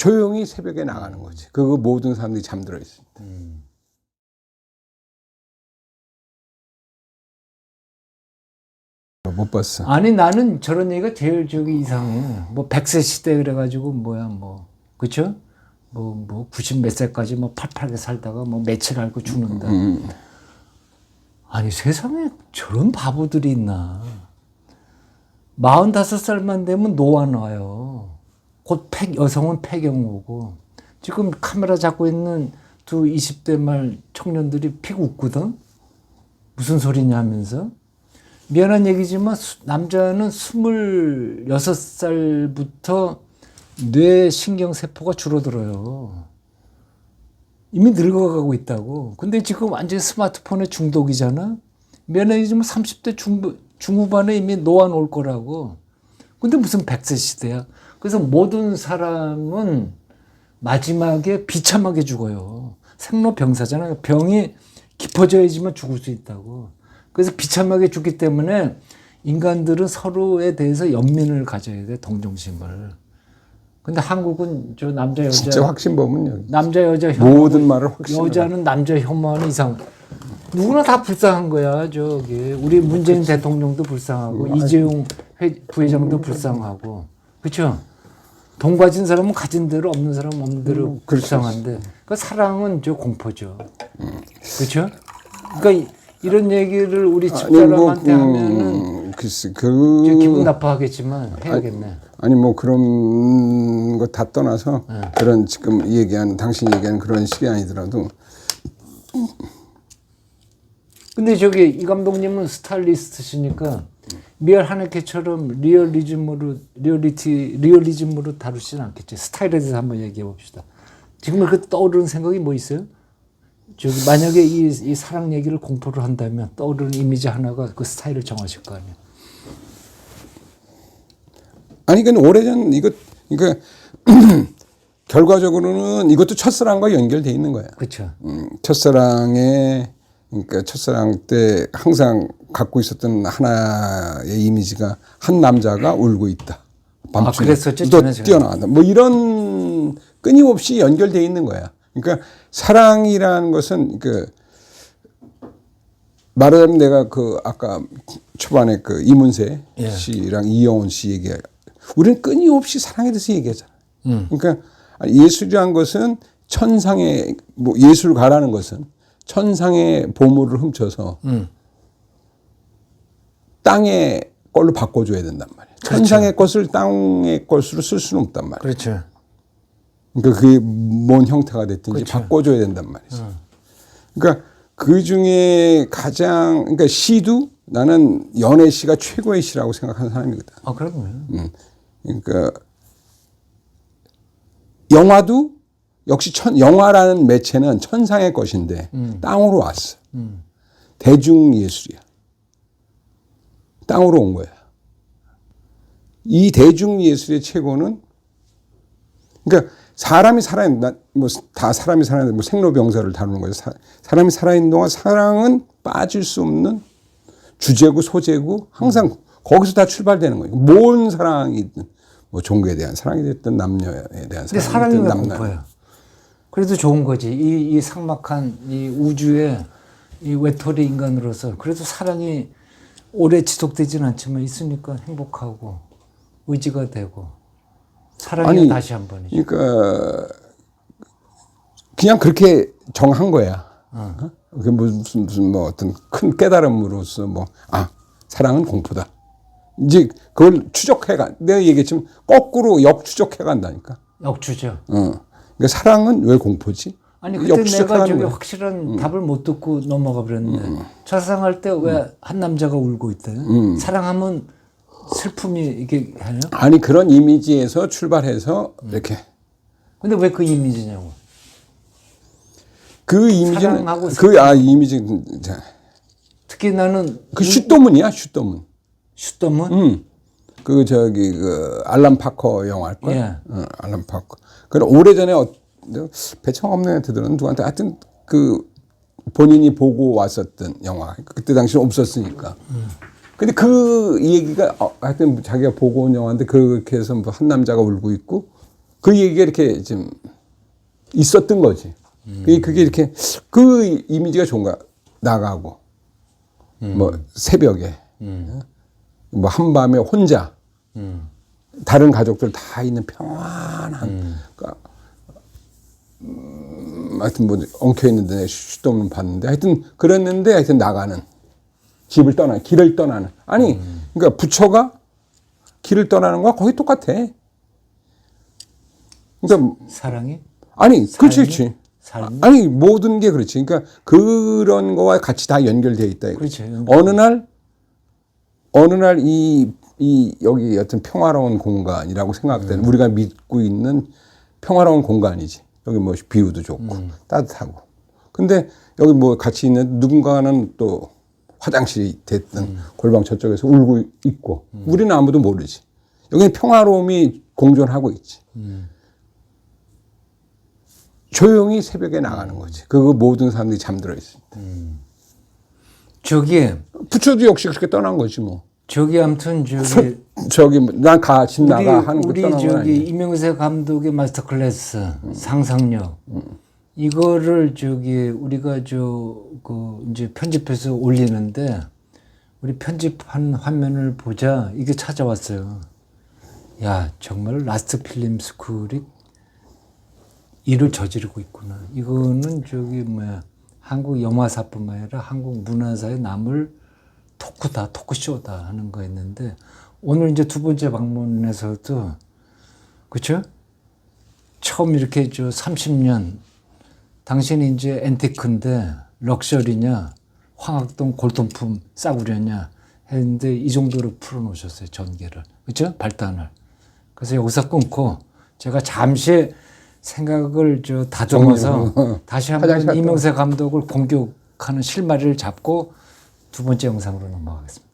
조용히 새벽에 나가는 거지. 그거 모든 사람들이 잠들어 있을 때. 못 봤어. 아니 나는 저런 얘기가 제일 저기 이상해. 뭐 100세 시대 그래가지고 뭐야 뭐 그쵸? 뭐뭐 90몇 살까지 뭐 팔팔하게 살다가 뭐 며칠 알고 죽는다. 음. 아니 세상에 저런 바보들이 있나. 45살만 되면 노화 나요. 곧 폐, 여성은 폐경 오고. 지금 카메라 잡고 있는 두 20대 말 청년들이 피고 웃거든? 무슨 소리냐 하면서. 미안한 얘기지만 수- 남자는 26살부터 뇌 신경세포가 줄어들어요. 이미 늙어가고 있다고. 근데 지금 완전히 스마트폰에 중독이잖아? 미안한 얘기지만 30대 중, 중후반에 이미 노안 올 거라고. 근데 무슨 100세 시대야. 그래서 모든 사람은 마지막에 비참하게 죽어요. 생로병사잖아요. 병이 깊어져야지만 죽을 수 있다고. 그래서 비참하게 죽기 때문에 인간들은 서로에 대해서 연민을 가져야 돼, 동정심을. 근데 한국은 저 남자 여자 진짜 확신범은 여기. 남자 여자 혐오 모든 말을 확신을 여자는 남자 혐오하는 이상 누구나 다 불쌍한 거야 저기 우리 문재인 대통령도 불쌍하고 이재용 회, 부회장도 불쌍하고 그렇죠 돈 가진 사람은 가진 대로 없는 사람은 없는 대로 불쌍한데 그 사랑은 저 공포죠. 그렇죠? 그러니까 이- 이런 얘기를 우리 집사람한테 하면은 음, 글쎄 저 기분 그 나빠하겠지만 해야겠네. 아니 뭐 그런 거 다 떠나서 네. 그런 지금 얘기하는 당신이 얘기하는 그런 식이 아니더라도. 근데 저기 이 감독님은 스타일리스트시니까 미얼 하네케처럼 리얼리즘으로 리얼리티 리얼리즘으로 다루시진 않겠지. 스타일에 대해서 한번 얘기해 봅시다. 지금 그 떠오르는 생각이 뭐 있어요? 저기 만약에 이, 이 사랑 얘기를 공포를 한다면 떠오르는 이미지 하나가 그 스타일을 정하실 거 아니에요. 아니 그건 오래전 이거 이거 결과적으로는 이것도 첫사랑과 연결돼 있는 거야. 그렇죠. 음, 첫사랑에 그러니까 첫사랑 때 항상 갖고 있었던 하나의 이미지가 한 남자가 울고 있다. 아, 그랬었죠, 또 지난 시간에. 뛰어나간다. 뭐 이런 끊임없이 연결돼 있는 거야. 그러니까 사랑이라는 것은 그 말하자면 내가 그 아까 초반에 그 이문세 예. 씨랑 이영훈 씨 얘기 우리는 끊임없이 사랑에 대해서 얘기하잖아. 음. 그러니까 예술이란 것은 천상의 뭐 예술가라는 것은 천상의 보물을 훔쳐서 음. 땅의 걸로 바꿔줘야 된단 말이야. 천상의 것을 땅의 것으로 쓸 수는 없단 말이야. 그렇죠. 그러니까 그게 뭔 형태가 됐든지 그렇죠. 바꿔줘야 된단 말이지. 그러니까 그 중에 가장 그러니까 시도 나는 연애 시가 최고의 시라고 생각하는 사람이거든. 아 그럼요. 음. 그러니까 영화도 역시 천, 영화라는 매체는 천상의 것인데 땅으로 왔어. 대중 예술이야. 땅으로 온 거야. 이 대중 예술의 최고는 그러니까 사람이 살아있는 뭐다 사람이 살아있는 뭐 생로병사를 다루는 거죠. 사, 사람이 살아있는 동안 사랑은 빠질 수 없는 주제고 소재고 항상 거기서 다 출발되는 거예요. 뭔 사랑이든 뭐 종교에 대한 사랑이 됐든 남녀에 대한 사랑이 사랑이 됐든 왜 남녀? 그래도 좋은 거지. 이, 이 삭막한 이 우주에 이 외톨이 인간으로서 그래도 사랑이 오래 지속되지는 않지만 있으니까 행복하고 의지가 되고 사랑이 다시 한 번이죠. 그러니까 그냥 그렇게 정한 거야. 어? 그게 무슨 무슨 뭐 어떤 큰 깨달음으로서 뭐 아 사랑은 공포다. 이제 그걸 추적해가 내가 얘기했지만 거꾸로 역추적해 간다니까. 역주죠. 어. 그러니까 사랑은 왜 공포지? 아니 그때 내가 저기 거야. 확실한 답을 못 듣고 넘어가 버렸는데 첫사랑할 때 왜 한 남자가 울고 있대요? 사랑하면 슬픔이 이게 해요? 아니 그런 이미지에서 출발해서 이렇게 근데 왜 그 이미지냐고? 그 이미지는 사랑하고 그아 이미지 자, 특히 나는 그 슛도문이야 슛도문. 슈더문 음. 그 저기 그 알람 파커 영화일 걸. 예. 어, 알람 파커. 그 오래 전에 어, 배청 없는 애한테 들은 누구한테 하여튼 그 본인이 보고 왔었던 영화. 그때 당시는 없었으니까. 근데 그 얘기가 어, 하여튼 자기가 보고 온 영화인데 그렇게 해서 뭐 한 남자가 울고 있고 그 얘기가 이렇게 좀 있었던 거지. 그게- 그게 이렇게 그 이미지가 좋은 거야. 나가고 뭐 새벽에 뭐 한밤에 혼자 다른 가족들 다 있는 평안한 그러니까 음, 하여튼 뭐 엉켜 있는데 슈도 없는 봤는데 하여튼 그랬는데 하여튼 나가는 집을 떠나 길을 떠나는 아니 그러니까 부처가 길을 떠나는 거와 거의 똑같아. 그러니까 사랑이 아니 그렇지? 그렇지. 삶이? 아니 모든 게 그렇지. 그러니까 그런 거와 같이 다 연결돼 있다. 이거지. 그렇죠. 어느 날 어느 날이이 여기 어떤 평화로운 공간이라고 생각되는 우리가 믿고 있는 평화로운 공간이지. 여기 뭐 비유도 좋고 따뜻하고. 근데 여기 뭐 같이 있는 누군가는 또 화장실이 됐든 골방 저쪽에서 울고 있고 우리는 아무도 모르지. 여기는 평화로움이 공존하고 있지. 조용히 새벽에 나가는 거지. 그 모든 사람들이 잠들어 있습니다. 저기 부처도 역시 그렇게 떠난 거지 뭐. 저기 아무튼 저기 저기 난가 집 나가 하는 거 우리 저기. 이명세 감독의 마스터 클래스 상상력 이거를 저기 우리가 저 그 이제 편집해서 올리는데 우리 편집한 화면을 보자 이게 찾아왔어요. 야 정말 라스트 필름 스쿨이 일을 저지르고 있구나. 이거는 저기 뭐야 한국 영화사뿐만 아니라 한국 문화사에 남을 토크다, 토크쇼다 하는 거였는데 오늘 이제 두 번째 방문에서도 그렇죠? 처음 이렇게 저 30년 당신이 이제 앤티크인데 럭셔리냐 황학동 골동품 싸구려냐 했는데 이 정도로 풀어놓으셨어요 전개를 그렇죠? 발단을 그래서 여기서 끊고 제가 잠시 생각을 저 다듬어서 다시 화장실 한번 이명세 감독을 공격 하는 실마리를 잡고 두 번째 영상으로 넘어가겠습니다.